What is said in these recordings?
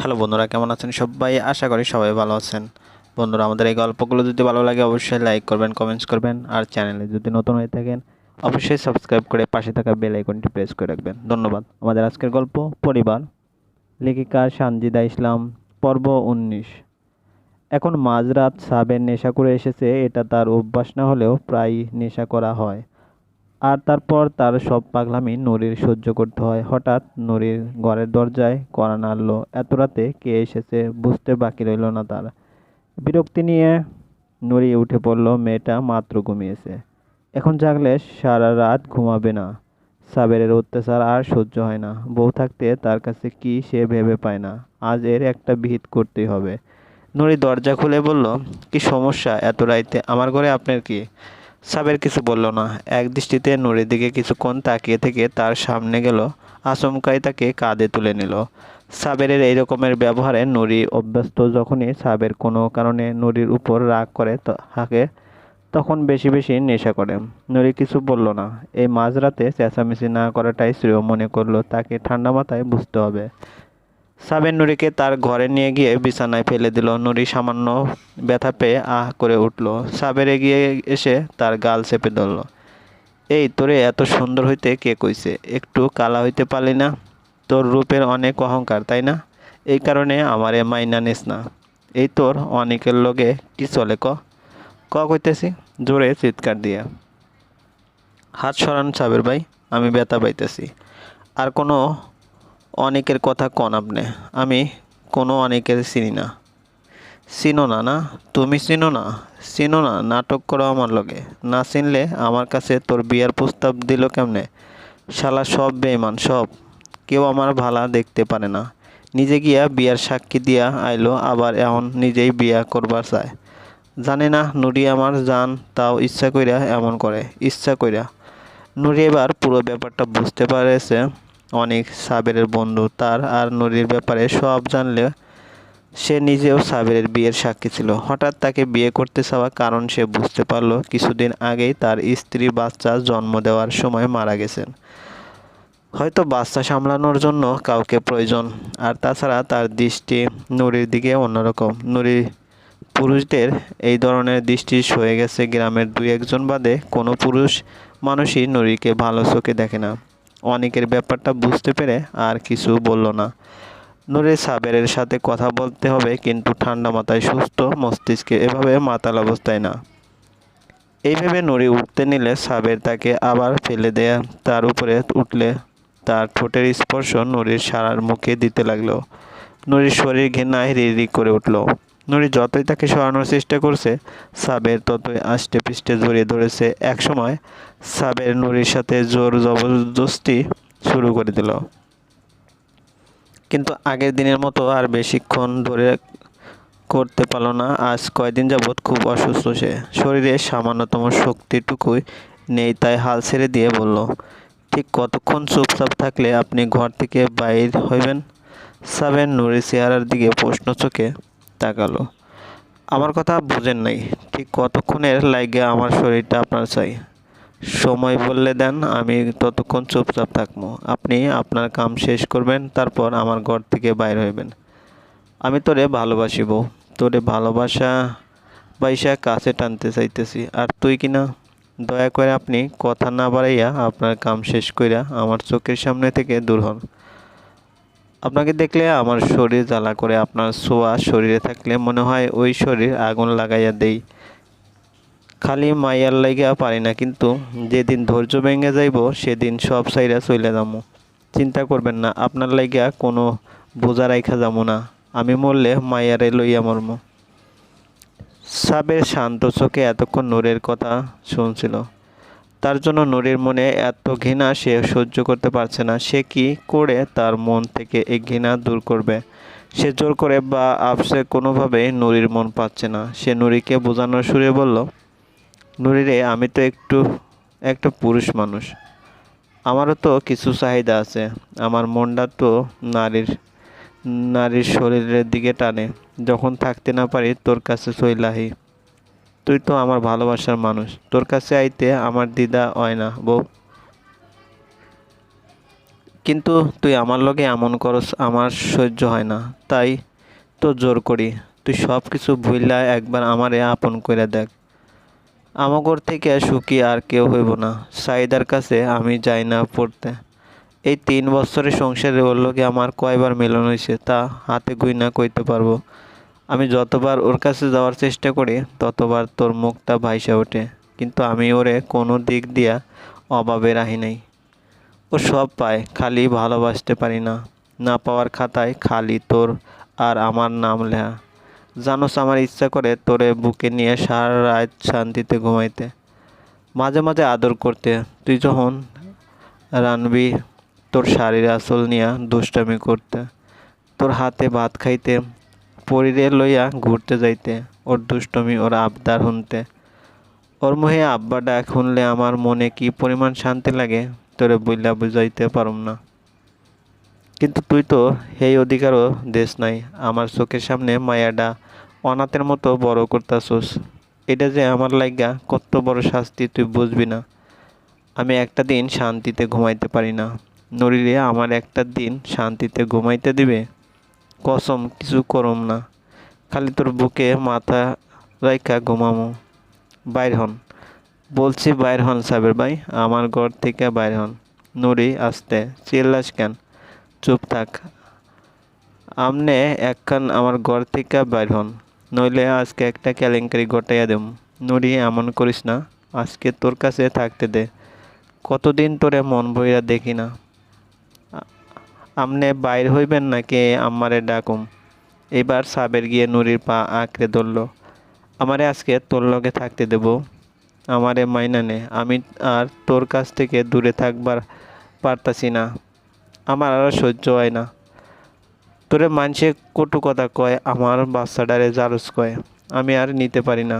Hello বন্ধুরা, কেমন আছেন সবাই? আশা করি সবাই ভালো আছেন। বন্ধুরা, আমাদের এই গল্পগুলো যদি ভালো লাগে অবশ্যই লাইক করবেন কমেন্টস করবেন, আর চ্যানেলে যদি নতুন হয়ে থাকেন, অবশ্যই সাবস্ক্রাইব করে পাশে থাকা বেল আইকনটি প্রেস করে রাখবেন। ধন্যবাদ। আমাদের আজকের গল্প, পরিবার। লেখিকা সানজিদা ইসলাম, পর্ব উনিশ। এখন মাঝরাত সাবের নেশা করে এসেছে, এটা তার অভ্যাস না হলেও প্রায় নেশা করা হয়। আর তারপর তার সব পাগলামি নুরির সহ্য করতে হয়। হঠাৎ নুরির ঘরের দরজায় কড়া নাড়ল। এত রাতে কে এসেছে বুঝতে বাকি রইল না তার। বিরক্তি নিয়ে নুরি উঠে পড়ল, মেয়েটা মাত্র ঘুমিয়েছে। এখন জাগলে সারা রাত ঘুমাবে না। সাবেরের অত্যাচার আর সহ্য হয় না। বউ থাকতে তার কাছে কি সে ভেবে পায় না। আজ এর একটা বিহিত করতেই হবে। নুরি দরজা খুলে বলল, কি সমস্যা? এত রাইতে আমার ঘরে আপনার কি? সাবের কিছু বলল না। এক দৃষ্টিতে নুরির দিকে কিছুক্ষণ তাকিয়ে থেকে তার সামনে গেল, আচমকাই তাকে কাঁধে তুলে নিল। সাবেরের এই রকমের ব্যবহারে নুরি অভ্যস্ত যখনই সাবের কোনো কারণে নুরির উপর রাগ করে ত- থাকে তখন বেশি বেশি নেশা করে। নুরি কিছু বলল না। এই মাঝরাতে চেঁচামেচি না করাটাই শ্রেয় মনে করল, তাকে ঠান্ডা মাথায় বুঝতে হবে। সাবের নুরিকে তার ঘরে নিয়ে গিয়ে বিছানায় ফেলে দিল। নুরি সামান্য ব্যথা পেয়ে আহ করে উঠল। সাবের এগিয়ে এসে তার গাল চেপে ধরল। এই, তোরে এত সুন্দর হইতে কে কইছে? একটু কালা হইতে পারলি না? তোর রূপের অনেক অহংকার, তাই না? এই কারণে আমারে মাইনা নিস না। এই তোর অনেকের লগে কি চলে ক? ক কইতেছি? জোরে চিৎকার দিয়া। হাত সরান সাবের ভাই, আমি ব্যথা পাইতেছি। আর কোনো অনেকের কথা কন আপনি। আমি কোনো অনেকের চিনি না। চিনো না না? তুমি চিনো না? চিনো না? নাটক করো আমার লগে। না চিনলে আমার কাছে তোর বিয়ার প্রস্তাব দিল কেমনে? শালা সব বেইমান সব। কেউ আমার ভালা দেখতে পারে না। নিজে গিয়া বিয়ার সাক্ষী দিয়া আইলো, আবার এখন নিজেই বিয়া করবার চায়। জানে না, নুরি আমার জান, তাও ইচ্ছা কইরা এমন করে। ইচ্ছা কইরা। নুরি এবার পুরো ব্যাপারটা বুঝতে পারেছে। অনেক সাবেরের বন্ধু, তার আর নুরির ব্যাপারে সব জানলে সে নিজেও সাবেরের বিয়ের সাক্ষী ছিল। হঠাৎ তাকে বিয়ে করতে চাওয়া কারণ সে বুঝতে পারল কিছুদিন আগেই তার স্ত্রী বাচ্চা জন্ম দেওয়ার সময় মারা গেছেন। হয়তো বাচ্চা সামলানোর জন্য কাউকে প্রয়োজন। আর তাছাড়া তার দৃষ্টি নুরির দিকে অন্যরকম। নুরি পুরুষদের এই ধরনের দৃষ্টি সয়ে গেছে গ্রামের দুই একজন বাদে কোনো পুরুষ মানুষই নুরিকে ভালো চোখে দেখে না। অনেকের ব্যাপারটা বুঝতে পেরে আর কিছু বলল না। নুরে সাবেরের সাথে কথা বলতে হবে, কিন্তু ঠান্ডা মাথায় সুস্থ মস্তিষ্কে এভাবে মাতাল অবস্থায় না। এইভাবে নুরি উঠতে নিলে সাবের তাকে আবার ফেলে দেয়া, তার উপরে উঠলে তার ঠোঁটের স্পর্শ নুরির সারার মুখে দিতে লাগল। নুরির শরীর ঘৃণায় রিরি করে উঠল। নুরি যতই তাকে সরানোর চেষ্টা করছে, সাবের ততই আষ্টে পিষ্টে জড়িয়ে ধরেছে। একসময় সাবের নুরির সাথে জোর জবরদস্তি শুরু করে দিল। কিন্তু আগের দিনের মতো আর বেশিক্ষণ ধরে করতে পারল না। আজ কয়দিন যাবৎ খুব অসুস্থ সে। শরীরে সামান্যতম শক্তিটুকুই নেই, তাই হাল ছেড়ে দিয়ে বলল, ঠিক কতক্ষণ চুপচাপ থাকলে আপনি ঘর থেকে বাইর হইবেন? সাবেন নুরি চেহারার দিকে প্রশ্ন চোখে তাকালো। আমার কথা বুঝেন নাই। ঠিক কতক্ষণের লাগে আমার শরীরটা আপনার চাই? সময় বললে দেন, আমি ততক্ষণ চুপচাপ থাকব। আপনি আপনার কাম শেষ করবেন, তারপর আমার ঘর থেকে বাইর হইবেন। আমি তোরে ভালোবাসিব তোরে ভালোবাসা বাইসা কাছে টানতে চাইতেছি। আর তুই কি না? দয়া করে আপনি কথা না বাড়াইয়া আপনার কাম শেষ কইরা আমার চোখের সামনে থেকে দূর হন। আপনাকে দেখলে আমার শরীর জ্বালা করে, আপনার ছোঁয়া শরীরে থাকলে মনে হয় ওই শরীর আগুন লাগাইয়া দেই। খালি মাইয়ার লাইগা পারি না, কিন্তু যেদিন ধৈর্য ভেঙে যাইব, সেদিন সব সাইরা চলে যাব চিন্তা করবেন না, আপনার লাইগা কোনো বোঝা রাইখা যাব না। আমি মরলে মাইয়ারে লইয়া মরম। সাবের শান্ত চোখে এতক্ষণ নূরের কথা শুনছিল। তার জন্য নূরের মনে এত ঘৃণা সে সহ্য করতে পারছে না। সে কি করে তার মন থেকে এই ঘৃণা দূর করবে? সে জোর করে বা আপসে কোনোভাবেই নুরির মন পাচ্ছে না। সে নুরিকে বোঝানোর সুরে বলল নুরি রে আমি তো একটু, একটা পুরুষ মানুষ। আমারও তো কিছু চাহিদা আছে। আমার মনটা তো নারীর নারীর শরীরের দিকে টানে। যখন থাকতে না পারি তোর কাছে চইলাহি তুই তো আমার ভালোবাসার মানুষ। তোর কাছে আইতে আমার দিদা হয় না, বউ। কিন্তু তুই আমার লগে এমন করস, আমার সহ্য হয় না। তাই তো জোর করি। তুই সব কিছু ভুইলা একবার আমারে আপন করে দেখ। আমাগর থেকে সুখী আর কেউ হইব না। সাইদার কাছে আমি যাই না পড়তে। এই তিন বছরের সংসারে ওর লগে আমার কয়বার মিলন হয়েছে তা হাতে গুইনা কইতে পারব। আমি যতবার ওর কাছে যাওয়ার চেষ্টা করি, ততবার তোর মুখটা ভাইসা ওঠে। কিন্তু আমি ওরে কোনো দিক দিয়া অভাবে রাহি নাই। ও সব পায়, খালি ভালোবাসতে পারি না। না পাওয়ার খাতায় খালি তোর আর আমার নাম লেহা জানোস আমার ইচ্ছা করে তোরে বুকে নিয়ে সারা রাত শান্তিতে ঘুমাইতে। মাঝে মাঝে আদর করতে। তুই যখন রানবি, তোর শাড়ির আসল নিয়া দুষ্টামি করতে। তোর হাতে ভাত খাইতে পরিরে লইয়া ঘুরতে যাইতে, ওর দুষ্টমি, ওর আবদার শুনতে। ওর মুহে আব্বা ডাক শুনলে আমার মনে কি পরিমাণ শান্তি লাগে, তোরে বইলা বুঝাইতে পারুম না। কিন্তু তুই তো সেই অধিকারও দেশ নাই, আমার চোখের সামনে মায়াডা অনাথের মতো বড় করতাছোস। এটা যে আমার লাইগা কত বড় শাস্তি তুই বুঝবি না। আমি একটা দিন শান্তিতে ঘুমাইতে পারি না। নড়িলে আমার একটা দিন শান্তিতে ঘুমাইতে দিবে? কসম, কিছু করম না। খালি তোর বুকে মাথা রাইখা ঘুমামো। বাইর হন। বলছি বাইর হন সাবের ভাই, আমার ঘর থেকে বাইর হন। নুরি, আসতে, চিল্লাস কেন? চুপ থাক। আমনে একখান আমার ঘর থেকে বাইর হন। নইলে আজকে একটা কেলেঙ্কারি ঘটাইয়া দেম। নুরি, এমন করিস না, আজকে তোর কাছে থাকতে দে। কতদিন তোরে মন ভইরা দেখি না। আমনে বাইর হইবেন নাকি আমারে ডাকুম? এবার সাবের গিয়ে নুরির পা আঁকড়ে ধরল। আমারে আজকে তোর লগে থাকতে দেব। আমারে মাইনা নে। আমি আর তোর কাছ থেকে দূরে থাকবার পারতাছি না। আমার আর সহ্য হয় না। তোরে মানুষে কটু কথা কয়, আমার বাচ্চাটারে জারুস কয়। আমি আর নিতে পারি না।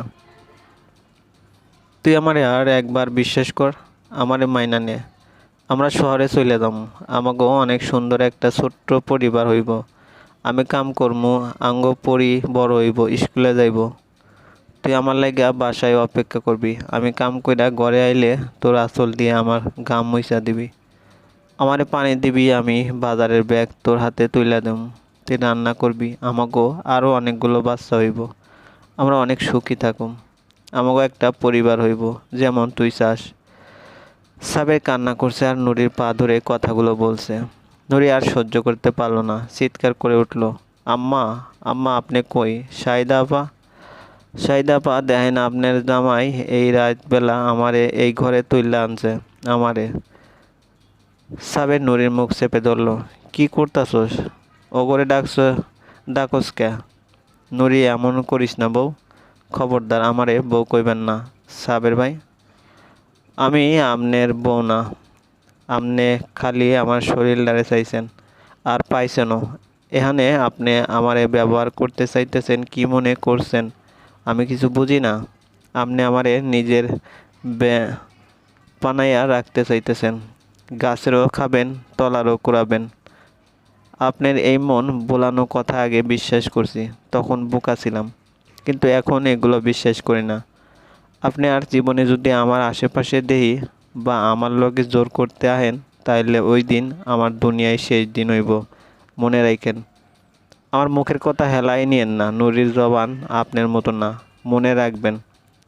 তুই আমারে আর একবার বিশ্বাস কর, আমারে মাইনা নে। আমরা শহরে চলে যাম। আমাকেও অনেক সুন্দর একটা ছোট্ট পরিবার হইব। আমি কাম করমু, আঙ্গ পড়ি বড় হইব, স্কুলে যাইব। তুই আমার লাগা বাসায় অপেক্ষা করবি। আমি কাম কইরা ঘরে আইলে তোর আসল দিয়ে আমার গাম মুইসা দিবি। আমারে পানি দিবি, আমি বাজারের ব্যাগ তোর হাতে তুইলা দেব তুই রান্না করবি আমাকেও আরও অনেকগুলো বাচ্চা হইব। আমরা অনেক সুখী থাকুম। আমাকেও একটা পরিবার হইব, যেমন তুই চাস। সাবের কান্না করছে আর নুরির পা ধরে কথাগুলো বলছে। নুরি আর সহ্য করতে পারল না, চিৎকার করে উঠল, আম্মা আম্মা, আপনি কই? সাইদা আপা? সাইদা আপা, দেখেন আপনার জামাই এই রাতবেলা আমারে এই ঘরে তুইলা আনছে, আমারে। সাবের নুরির মুখ চেপে ধরল, কি করতাছস? ও করে ডাকছ, ডাকস কে? নুরি, এমন করিস না বউ, খবরদার, আমারে বউ কইবেন না, সাবের ভাই। আমি আমনের বউ না। আপনি খালি আমার শরীর শরীরটারে চাইছেন, আর পাইছেনও। এখানে আপনি আমারে ব্যবহার করতে চাইতেছেন, কি মনে করছেন? আমি কিছু বুঝি না। আপনি আমারে নিজের বানাইয়া রাখতে চাইতেছেন। গাছেরও খাবেন, তলারও কুড়াবেন। আপনার এই মন বোলানো কথা আগে বিশ্বাস করছি, তখন বোকা ছিলাম। কিন্তু এখন এগুলো বিশ্বাস করি না। আপনি আর জীবনে যদি আমার আশেপাশে দেহি বা আমার লগে জোর করতে আহেন, তাইলে ওই দিন আমার দুনিয়ায় শেষ দিন হইব। মনে রাখেন আমার মুখের কথা হেলাই নিয়েন না, নুরির জবান আপনার মতো না। মনে রাখবেন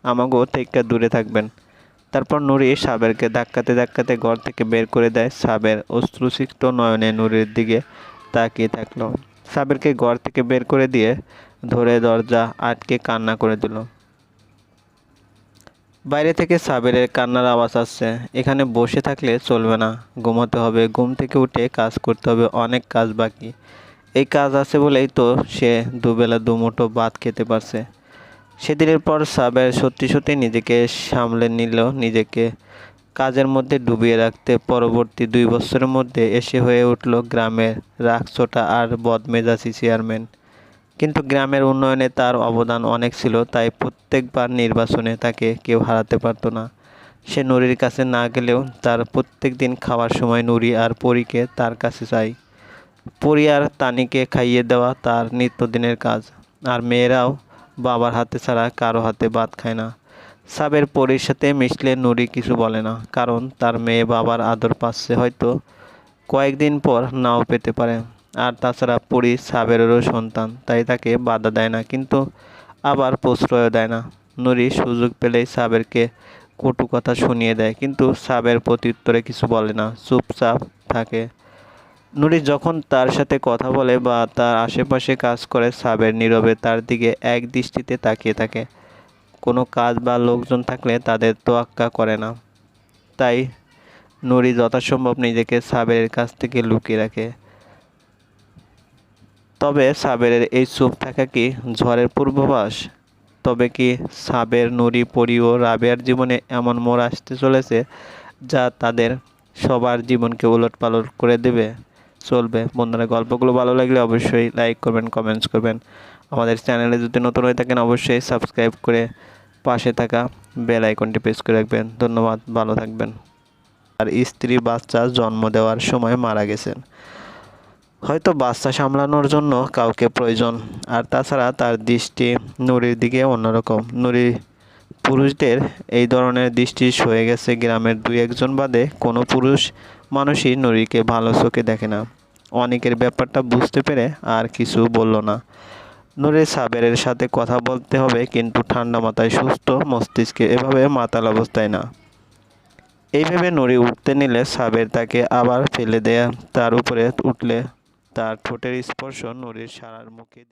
আমাকেও থেকে দূরে থাকবেন। তারপর নুরি সাবেরকে ধাক্কাতে ধাক্কাতে ঘর থেকে বের করে দেয়। সাবের অশ্রুসিক্ত নয়নে নুরির দিকে তাকিয়ে থাকল। সাবেরকে ঘর থেকে বের করে দিয়ে ধরে দরজা আটকে কান্না করে দিল। বাইরে থেকে সাবেরের কান্নার আওয়াজ আসছে। এখানে বসে থাকলে চলবে না। ঘুমাতে হবে। ঘুম থেকে উঠে কাজ করতে হবে। অনেক কাজ বাকি। এই কাজ আছে বলেই তো সে দুবেলা দুমুঠো ভাত খেতে পারছে। সেদিনের পর সাবের সত্যি সত্যি নিজেকে সামলে নিল। নিজেকে কাজের মধ্যে ডুবিয়ে রাখতে পরবর্তী দুই বছরের মধ্যে এসে হয়ে উঠল গ্রামের রাগছোটা আর বদমেজাজি চেয়ারম্যান। কিন্তু গ্রামের উন্নয়নে তার অবদান অনেক ছিল, তাই প্রত্যেকবার নির্বাচনে তাকে কেউ হারাতে পারতো না। সে নুরির কাছে না গেলেও তার প্রত্যেক দিন খাওয়ার সময় নুরি আর পরীকে তার কাছে চাই। পরি আর তানিকে খাইয়ে দেওয়া তার নিত্যদিনের কাজ। আর মেয়েরাও বাবার হাতে ছাড়া কারও হাতে ভাত খায় না। সাবের পরির সাথে মিশলে নুরি কিছু বলে না, কারণ তার মেয়ে বাবার আদর পাচ্ছে হয়তো কয়েকদিন পর নাও পেতে পারে। আর তাছাড়া পরি সাবেরেরও সন্তান, তাই তাকে বাধা দেয় না, কিন্তু আবার প্রশ্রয়ও দেয় না। নুরি সুযোগ পেলেই সাবেরকে কটু কথা শুনিয়ে দেয়, কিন্তু সাবের প্রত্যুত্তরে কিছু বলে না, চুপচাপ থাকে। নুরি যখন তার সাথে কথা বলে বা তার আশেপাশে কাজ করে, সাবের নীরবে তার দিকে এক দৃষ্টিতে তাকিয়ে থাকে। কোনো কাজ বা লোকজন থাকলে তাদের তোয়াক্কা করে না। তাই নুরি যথাসম্ভব নিজেকে সাবেরের কাছ থেকে লুকিয়ে রাখে। তবে সাবেরের এই চুপ থাকা কি ঝড়ের পূর্বাভাস? তবে কি সাবের নুরি, পরি ও রাবেয়ার জীবনে এমন মোড় আসতে চলেছে যা তাদের সবার জীবনকে উলট পালট করে দেবে? চলবে। বন্ধুরা, গল্পগুলো ভালো লাগলে অবশ্যই লাইক করবেন কমেন্টস করবেন। আমাদের চ্যানেলে যদি নতুন হয়ে থাকেন, অবশ্যই সাবস্ক্রাইব করে পাশে থাকা বেল আইকনটি প্রেস করে রাখবেন। ধন্যবাদ, ভালো থাকবেন। আর স্ত্রী বাচ্চা জন্ম দেওয়ার সময় মারা গেছেন। হয়তো বাচ্চা সামলানোর জন্য কাউকে প্রয়োজন। আর তাছাড়া তার দৃষ্টি নুরির দিকে অন্যরকম। নুরি পুরুষদের এই ধরনের দৃষ্টি সয়ে গেছে গ্রামের দুই একজন বাদে কোনো পুরুষ মানুষই নুরিকে ভালো চোখে দেখে না। অনেকের ব্যাপারটা বুঝতে পেরে আর কিছু বলল না। নুরে সাবেরের সাথে কথা বলতে হবে কিন্তু ঠান্ডা মাথায় সুস্থ মস্তিষ্কে এভাবে মাতাল অবস্থায় না। এইভাবে নুরি উঠতে নিলে সাবের তাকে আবার ফেলে দেয়া তার উপরে উঠলে তার ঠোঁটের স্পর্শ নুরের সারার মুখে